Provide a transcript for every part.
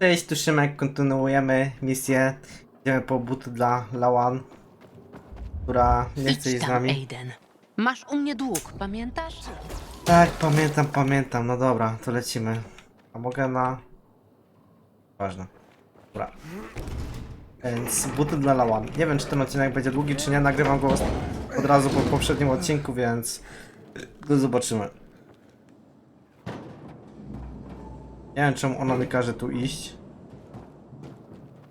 Cześć, tu Szymek, kontynuujemy misję. Idziemy po buty dla Lawan, która nie chce iść z nami. Aiden. Masz u mnie dług, pamiętasz? Tak, pamiętam, pamiętam. No dobra, to lecimy. A mogę na... Ważne. Dobra. Więc buty dla Lawan. Nie wiem, czy ten odcinek będzie długi, czy nie. Nagrywam go od razu po poprzednim odcinku, więc... To zobaczymy. Nie wiem, czemu ona mi każe tu iść.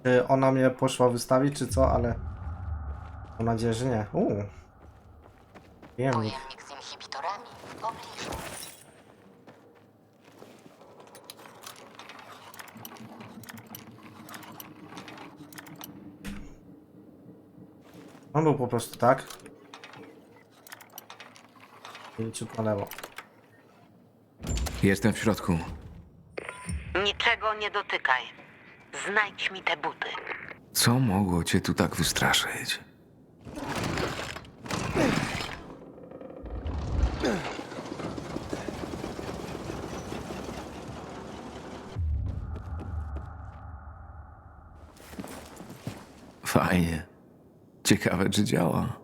Czy ona mnie poszła wystawić, czy co, ale... Mam nadzieję, że nie. Uuu. Wiem. Pojemnik z inhibitorami w pobliżu. On był po prostu tak. I ciut na lewo. Jestem w środku. Nie dotykaj. Znajdź mi te buty. Co mogło cię tu tak wystraszyć? Fajnie. Ciekawe, czy działa.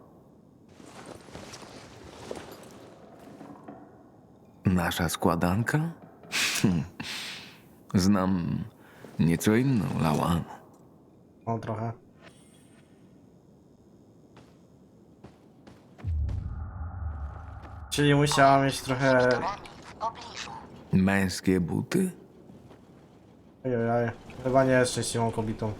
Nasza składanka? Znam nieco inną, Lawan. O, trochę. Czyli musiała mieć trochę... Inhibitorami w pobliżu. Męskie buty? Ojej, chyba nie jest szczęśliwą kobietą.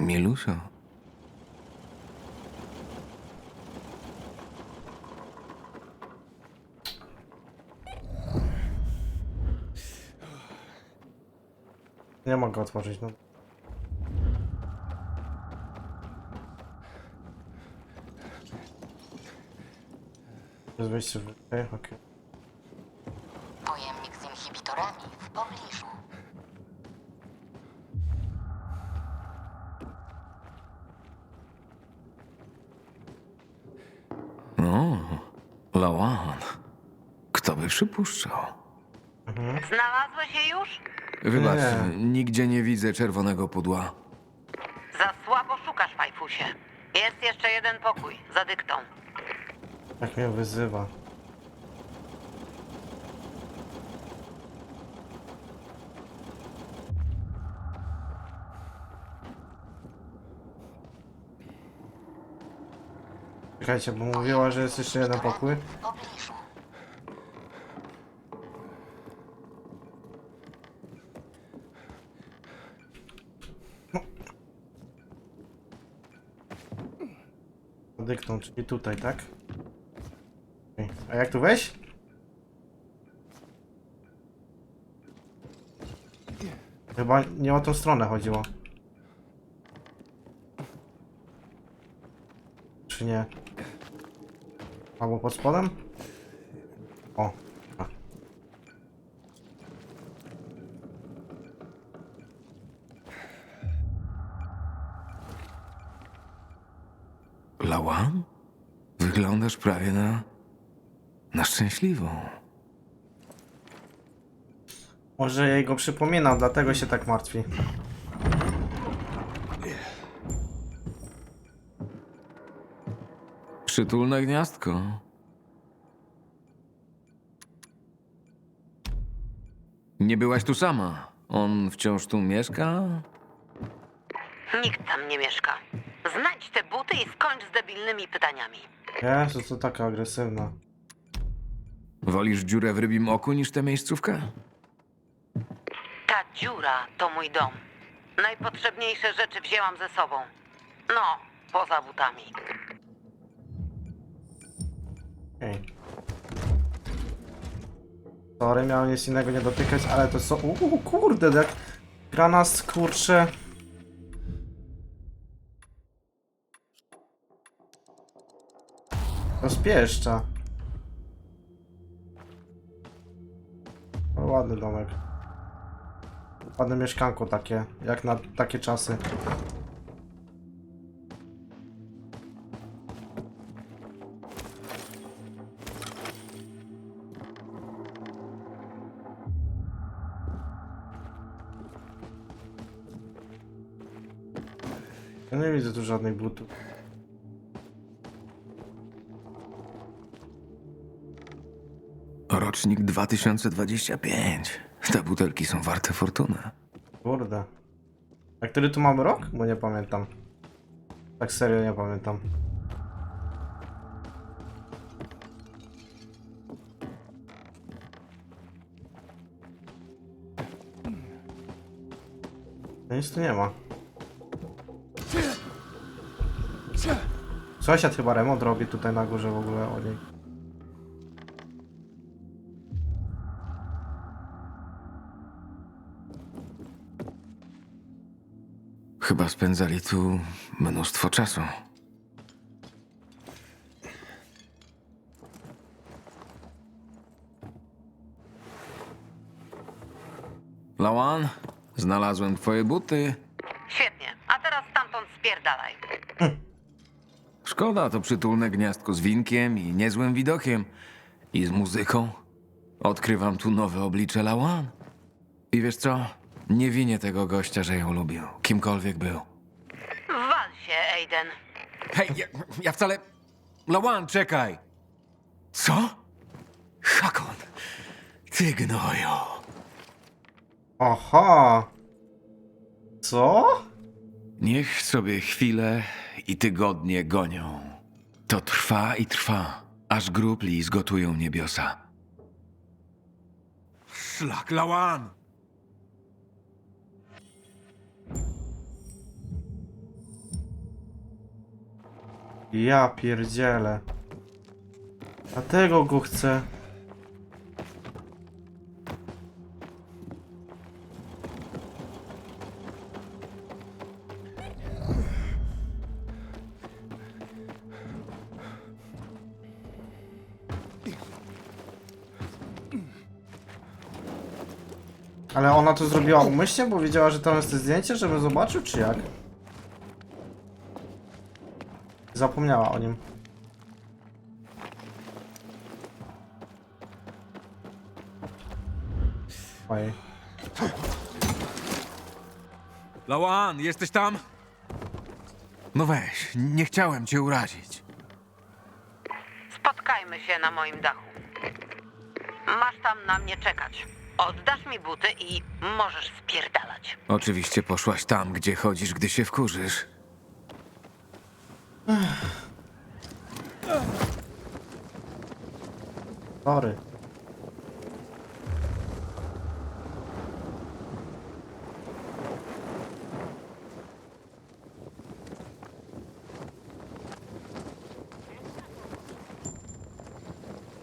Milusio. Nie mogę otworzyć, no. Jest wejście w... Okej, okej. Pojemnik z inhibitorami w pobliżu. O, Lawan. Kto by przypuszczał? Znalazłeś je już? Wybacz, Nie. nigdzie nie widzę czerwonego pudła. Za słabo szukasz, Fajfusie. Jest jeszcze jeden pokój, za dyktą. Jak mnie wyzywa. Czekajcie, bo mówiła, że jest jeszcze jeden pokój. W pobliżu. Dyktą, czyli tutaj, tak? A jak tu wejść? Chyba nie o tą stronę chodziło. Czy nie? Albo pod spodem? O. A. Lawan? Wyglądasz prawie na... na szczęśliwą. Może jej go przypominam, dlatego się tak martwi. Przytulne gniazdko. Nie byłaś tu sama. On wciąż tu mieszka? Nikt tam nie mieszka. Znajdź te buty i skończ z debilnymi pytaniami. Jezu, co taka agresywna. Wolisz dziurę w rybim oku niż tę miejscówkę? Ta dziura to mój dom. Najpotrzebniejsze rzeczy wzięłam ze sobą. No, poza butami. Okej. Sorry, miałem nic innego nie dotykać, ale to są... Uuu, kurde, jak gra nas, kurczę... Rozpieszcza. No, ładny domek. Ładne mieszkanko takie, jak na takie czasy. Ja nie widzę tu żadnych butów. Rocznik 2025. Te butelki są warte fortunę. Kurde. A który tu mamy rok? Bo nie pamiętam. Tak serio nie pamiętam. No nic tu nie ma. Sąsiad chyba remont robi tutaj na górze w ogóle o niej. Chyba spędzali tu mnóstwo czasu. Lawan, znalazłem twoje buty. Świetnie, a teraz stamtąd spierdalaj. Szkoda, to przytulne gniazdko z winkiem i niezłym widokiem. I z muzyką. Odkrywam tu nowe oblicze Lawan. I wiesz co? Nie winię tego gościa, że ją lubił. Kimkolwiek był. Wal się, Aiden. Hej, ja, ja wcale... Lawan, czekaj! Co? Hakon, ty gnoju. Aha! Co? Niech sobie chwile i tygodnie gonią. To trwa i trwa, aż grubli zgotują niebiosa. Szlak, Lawan! Ja pierdzielę. Dlatego go chcę. Ale ona to zrobiła umyślnie, bo wiedziała, że tam jest to zdjęcie, żeby zobaczył, czy jak? Zapomniała o nim. Ojej. Lawan, jesteś tam? No weź, nie chciałem cię urazić. Spotkajmy się na moim dachu. Masz tam na mnie czekać. Oddasz mi buty i możesz spierdalać. Oczywiście poszłaś tam, gdzie chodzisz, gdy się wkurzysz. Sorry.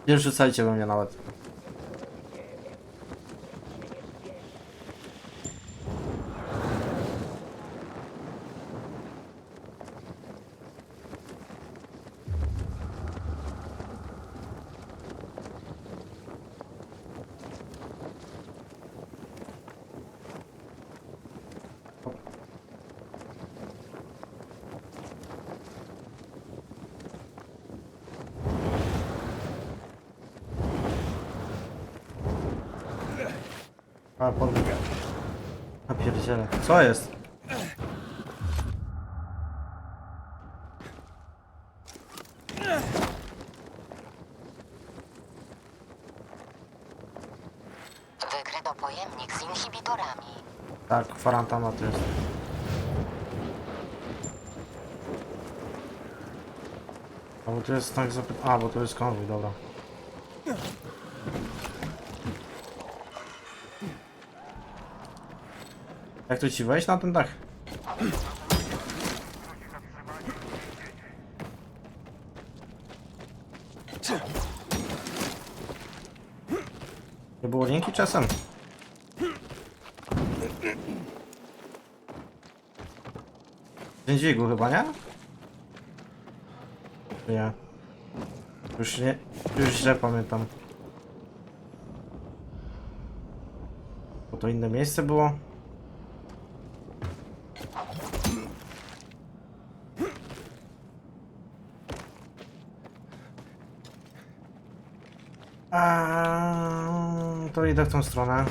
Nie rzucajcie we mnie nawet. A, podbiegę. A pierdziele. Co jest? Wykryto pojemnik z inhibitorami. Tak, kwarantana to jest. A bo tu jest tak zapyt... A, bo to jest konwój, dobra. To ci wejść na ten dach? Nie było linki czasem? Dzień dźwigu chyba, nie? Nie. Już nie... Już źle pamiętam. Bo to inne miejsce było? idę w tą stronę.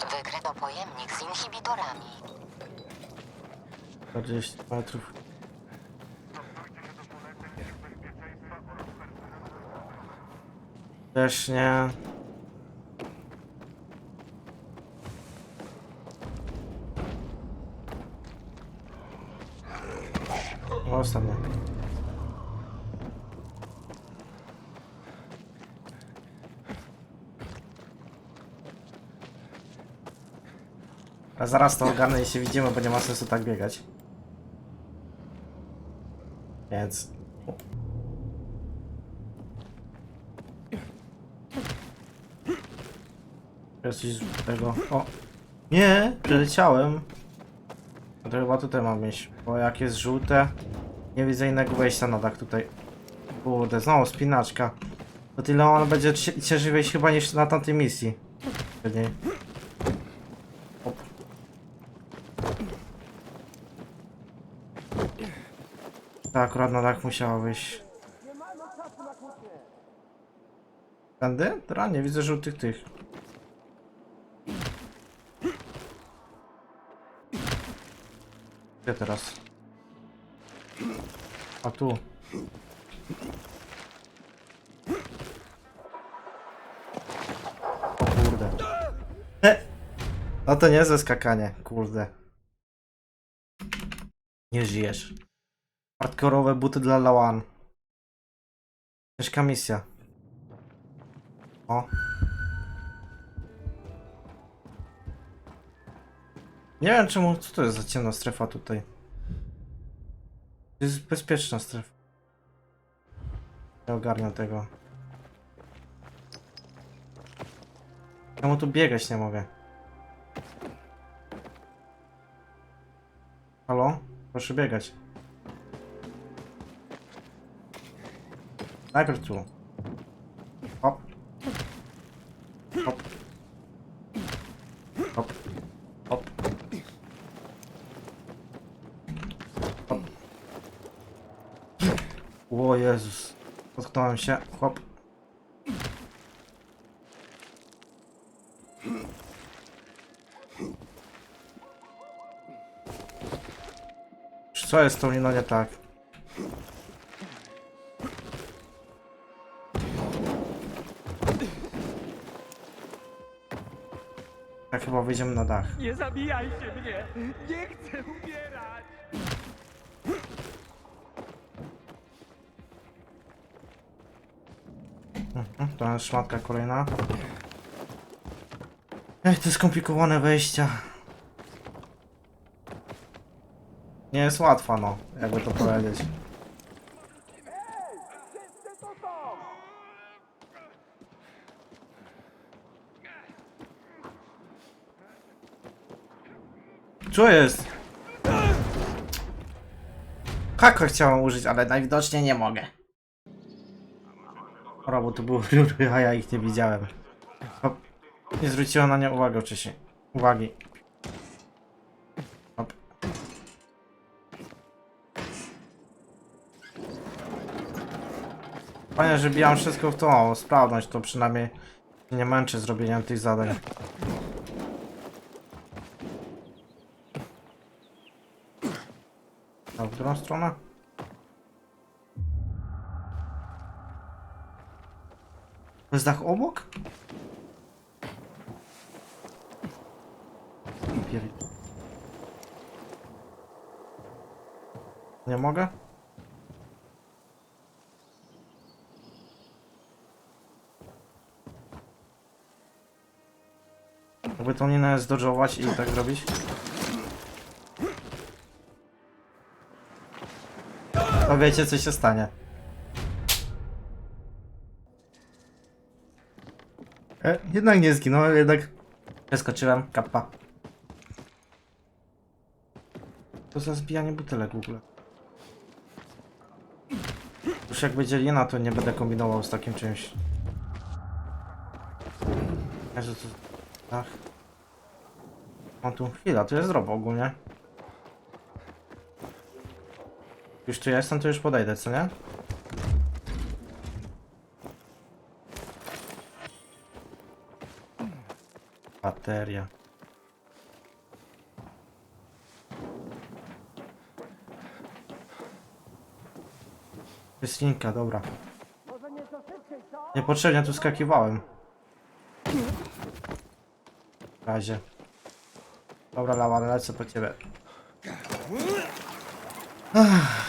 Wykryto pojemnik z inhibitorami. 40 metrów. Też nie. O, Ostatnie. A zaraz to ogarnę i się widzimy, bo nie ma sensu tak biegać. Więc. Jest coś tego. O! Nie! Przeleciałem! To chyba tutaj mam iść. Bo jak jest żółte, nie widzę innego wejścia na dach tutaj. Kurde, znowu spinaczka. To tyle on będzie ciężej wejść chyba niż na tamtej misji. Op. Tak, akurat na dach musiała wyjść. Tędy? Teraz nie widzę żółtych tych. Gdzie teraz? A tu. O kurde. E! No to niezłe skakanie, kurde. Nie żyjesz. Hardkorowe buty dla Lawan. Ciężka misja. O. Nie wiem czemu, co to jest za ciemna strefa tutaj. To jest bezpieczna strefa. Nie ogarniam tego. Czemu tu biegać nie mogę? Halo? Proszę biegać. Najpierw tu. Hop. Hop. Hop. Hop. Hop. O Jezus. Potknąłem się. Hop. Co jest tą liną nie tak? Tak chyba wyjdziemy na dach. Nie zabijajcie mnie! Nie chcę umierać! Jest szmatka kolejna. Ej, to skomplikowane wejścia. Nie jest łatwa, no, jakby to powiedzieć. Co jest? Haka chciałem użyć, ale najwidoczniej nie mogę. Dobra, bo to były rury, a ja ich nie widziałem. Hop. Nie zwróciłem na nie uwagi wcześniej. Uwagi. Hop. Fajnie, że bijam wszystko w tą sprawność, to przynajmniej nie męczę zrobieniem tych zadań. A w którą stronę? To jest dach obok? Pier- Nie mogę? Jakby tą linę zdodżować i tak zrobić? To wiecie co się stanie. Jednak nie zginąłem, jednak przeskoczyłem, kappa. To za zbijanie butelek w ogóle. Już jak będzie lina, to nie będę kombinował z takim czymś. Jezu, to... Ach. Mam tu chwila, to jest drop ogólnie. Już tu jestem, to już podejdę, co nie? Bateria. Pyslinka, dobra. Niepotrzebnie tu skakiwałem. W razie. Dobra, Lawan, lecę po ciebie. Ach.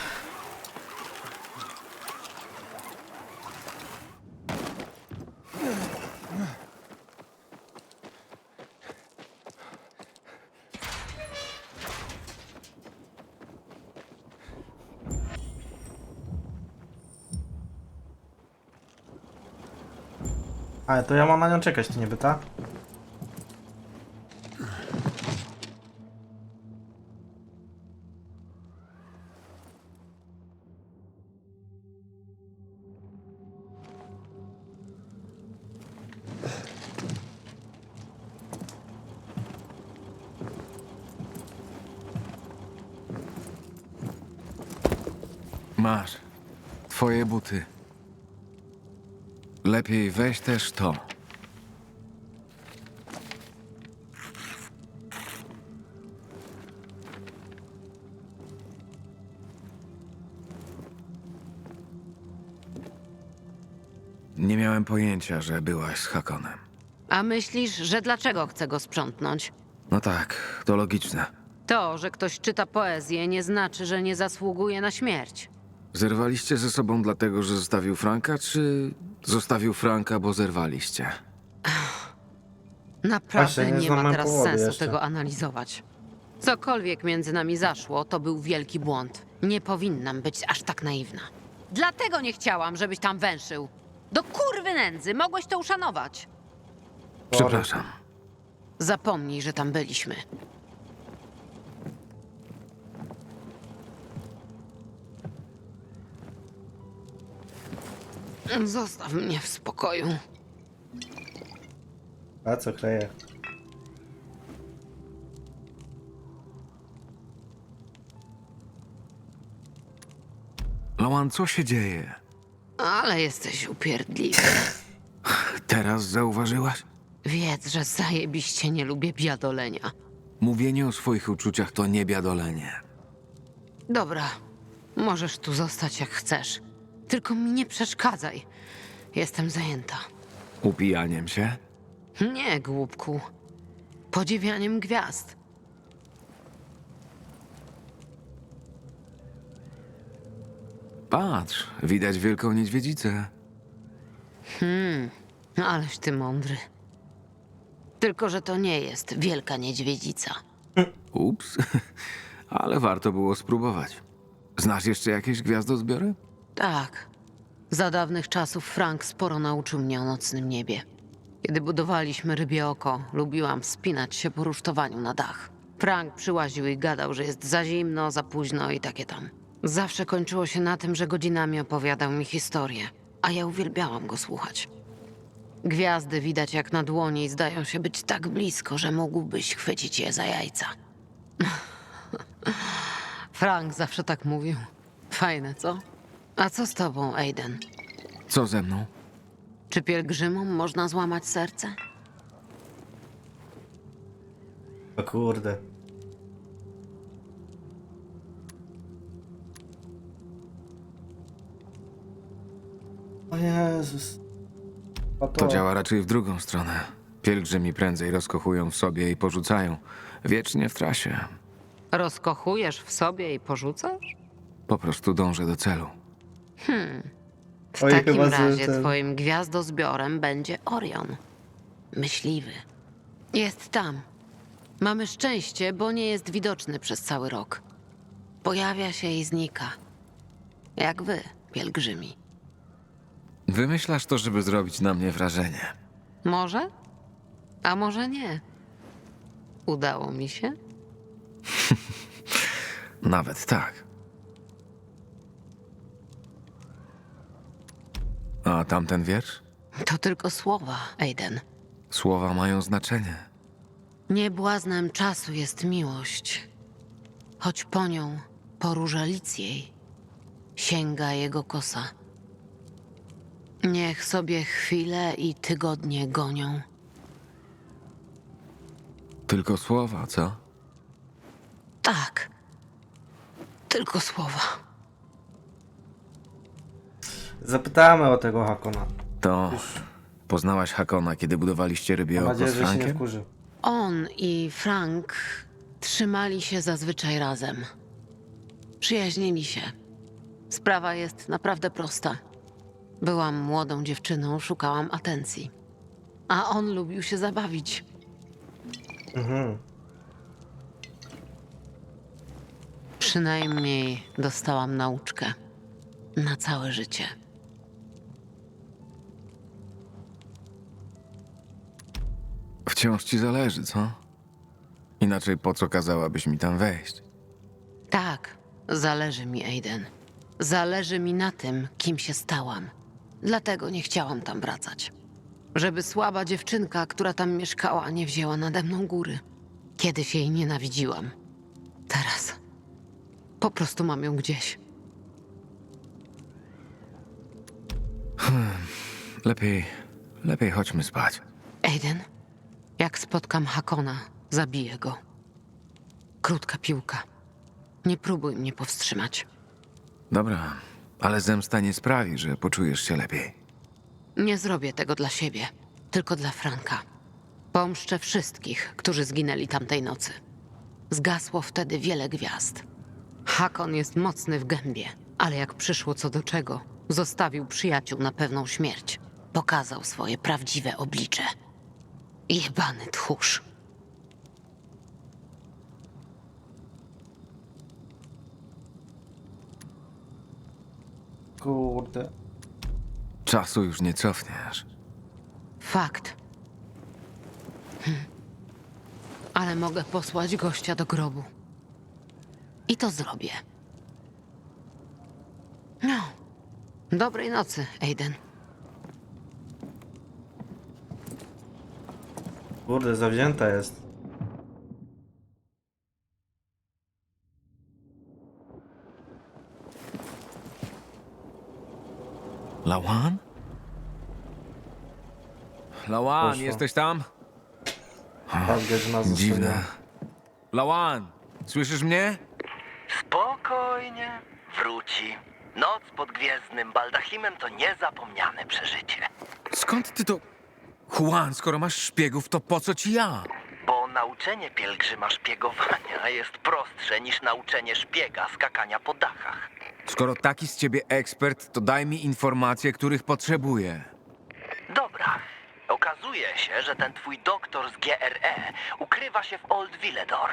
Ale to ja mam na nią czekać, to niby, tak? Lepiej weź też to. Nie miałem pojęcia, że byłaś z Hakonem. A myślisz, że dlaczego chcę go sprzątnąć? No tak, to logiczne. To, że ktoś czyta poezję, nie znaczy, że nie zasługuje na śmierć. Zerwaliście ze sobą dlatego, że zostawił Franka, czy zostawił Franka, bo zerwaliście? Naprawdę Właśnie, nie nie ma znamy teraz powodu sensu jeszcze. tego analizować. Cokolwiek między nami zaszło, to był wielki błąd. Nie powinnam być aż tak naiwna. Dlatego nie chciałam, żebyś tam węszył. Do kurwy nędzy, mogłeś to uszanować. Przepraszam. Zapomnij, że tam byliśmy. Zostaw mnie w spokoju. A co kleję? Loan, co się dzieje? Ale jesteś upierdliwy. Teraz zauważyłaś? Wiedz, że zajebiście nie lubię biadolenia. Mówienie o swoich uczuciach to nie biadolenie. Dobra, możesz tu zostać jak chcesz. Tylko mi nie przeszkadzaj. Jestem zajęta. Upijaniem się? Nie, głupku. Podziwianiem gwiazd. Patrz, widać wielką niedźwiedzicę. Aleś ty mądry. Tylko, że to nie jest wielka niedźwiedzica. Ups, ale warto było spróbować. Znasz jeszcze jakieś gwiazdozbiory? Tak. Za dawnych czasów Frank sporo nauczył mnie o nocnym niebie. Kiedy budowaliśmy rybie oko, lubiłam wspinać się po rusztowaniu na dach. Frank przyłaził i gadał, że jest za zimno, za późno i takie tam. Zawsze kończyło się na tym, że godzinami opowiadał mi historię, a ja uwielbiałam go słuchać. Gwiazdy widać jak na dłoni i zdają się być tak blisko, że mógłbyś chwycić je za jajca. Frank zawsze tak mówił. Fajne, co? A co z tobą, Aiden? Co ze mną? Czy pielgrzymom można złamać serce? O kurde. O Jezus. To działa raczej w drugą stronę. Pielgrzymi prędzej rozkochują w sobie i porzucają. Wiecznie w trasie. Rozkochujesz w sobie i porzucasz? Po prostu dążę do celu. W Oj, takim chyba, że razie ten- twoim gwiazdozbiorem będzie Orion. Myśliwy. Jest tam. Mamy szczęście, bo nie jest widoczny przez cały rok. Pojawia się i znika. Jak wy, pielgrzymi. Wymyślasz to, żeby zrobić na mnie wrażenie. Może? A może nie? Udało mi się? Nawet tak. A tamten wiersz? To tylko słowa, Aiden. Słowa mają znaczenie. Nie błaznem czasu jest miłość, choć po nią, po różalic jej, sięga jego kosa. Niech sobie chwile i tygodnie gonią. Tylko słowa, co? Tak, tylko słowa. Zapytamy o tego Hakona. To poznałaś Hakona, kiedy budowaliście rybie Mam oko nadzieję, z że się nie Frankiem? wkurzy. On i Frank trzymali się zazwyczaj razem. Przyjaźnili się. Sprawa jest naprawdę prosta. Byłam młodą dziewczyną, szukałam atencji. A on lubił się zabawić. Mhm. Przynajmniej dostałam nauczkę. Na całe życie. Wciąż ci zależy, co? Inaczej po co kazałabyś mi tam wejść? Tak, zależy mi, Aiden. Zależy mi na tym, kim się stałam. Dlatego nie chciałam tam wracać. Żeby słaba dziewczynka, która tam mieszkała, nie wzięła nade mną góry. Kiedyś jej nienawidziłam. Teraz po prostu mam ją gdzieś. Lepiej, lepiej chodźmy spać. Aiden, jak spotkam Hakona, zabiję go. Krótka piłka. Nie próbuj mnie powstrzymać. Dobra, ale zemsta nie sprawi, że poczujesz się lepiej. Nie zrobię tego dla siebie, tylko dla Franka. Pomszczę wszystkich, którzy zginęli tamtej nocy. Zgasło wtedy wiele gwiazd. Hakon jest mocny w gębie, ale jak przyszło co do czego, zostawił przyjaciół na pewną śmierć. Pokazał swoje prawdziwe oblicze. Jebany tchórz. Kurde. Czasu już nie cofniesz. Fakt. Hm. Ale mogę posłać gościa do grobu. I to zrobię. No. Dobrej nocy, Aiden. Kurde, zawzięta jest. Lawan? Lawan, Poszło. jesteś tam? Tak, że nas Dziwne. zostawiła. Lawan, słyszysz mnie? Spokojnie, wróci. Noc pod gwiezdnym baldachimem to niezapomniane przeżycie. Skąd ty to... Juan, skoro masz szpiegów, to po co ci ja? Bo nauczenie pielgrzyma szpiegowania jest prostsze niż nauczenie szpiega skakania po dachach. Skoro taki z ciebie ekspert, to daj mi informacje, których potrzebuję. Dobra. Okazuje się, że ten twój doktor z GRE ukrywa się w Old Villedor.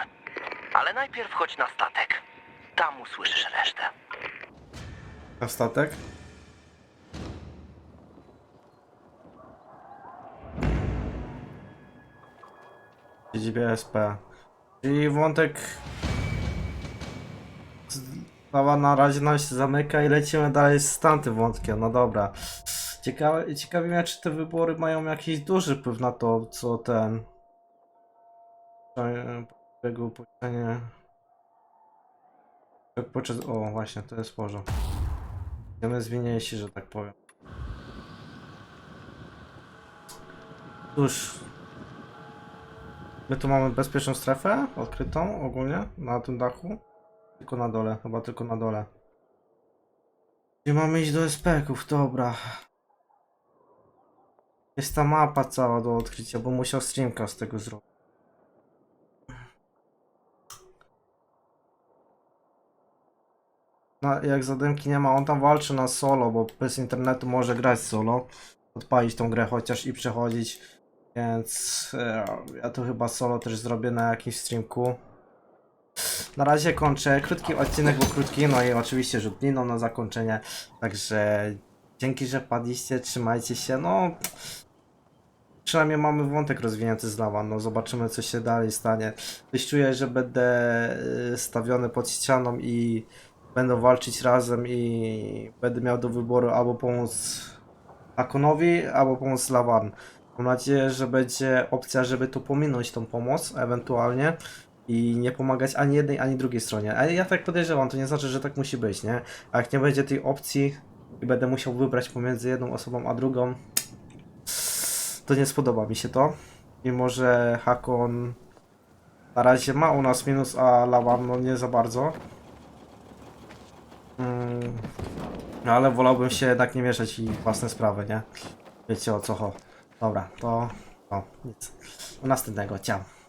Ale najpierw chodź na statek. Tam usłyszysz resztę. A statek? Siedzibie SP. Czyli wątek... Sprawa na razie nam się zamyka i lecimy dalej z tamtym wątkiem, no dobra. Ciekawe, ciekawi mnie, czy te wybory mają jakiś duży wpływ na to, co ten... e, Jego upuszczenie... Jak podczas... O, właśnie, to jest porządek. Będziemy zwinniejsi, że tak powiem. Cóż. My tu mamy bezpieczną strefę odkrytą ogólnie na tym dachu. Tylko na dole, chyba tylko na dole. Gdzie mamy iść do SPK-ów, dobra. Jest ta mapa cała do odkrycia, bo musiał streamka z tego zrobić. No, jak zadymki nie ma, on tam walczy na solo, bo bez internetu może grać solo. Odpalić tą grę chociaż i przechodzić. Więc e, ja to chyba solo też zrobię na jakimś streamku. Na razie kończę. Krótki odcinek, bo krótki, no i oczywiście rzutniną na zakończenie. Także dzięki, że padliście, trzymajcie się. No, przynajmniej mamy wątek rozwinięty z lawa. No, zobaczymy, co się dalej stanie. Coś czuję, że będę e, stawiony pod ścianą i będą walczyć razem i będę miał do wyboru albo pomóc Akonowi, albo pomóc Lawan. Mam nadzieję, że będzie opcja, żeby tu pominąć tą pomoc ewentualnie i nie pomagać ani jednej, ani drugiej stronie. Ale ja tak podejrzewam, to nie znaczy, że tak musi być, nie? A jak nie będzie tej opcji i będę musiał wybrać pomiędzy jedną osobą a drugą, to nie spodoba mi się to. Mimo, że Hakon na razie ma u nas minus, a Lawan no nie za bardzo. Mm. No ale wolałbym się jednak nie mieszać i własne sprawy, nie? Wiecie o co chodzi. Dobra, to... O, nic. Do następnego, ciao.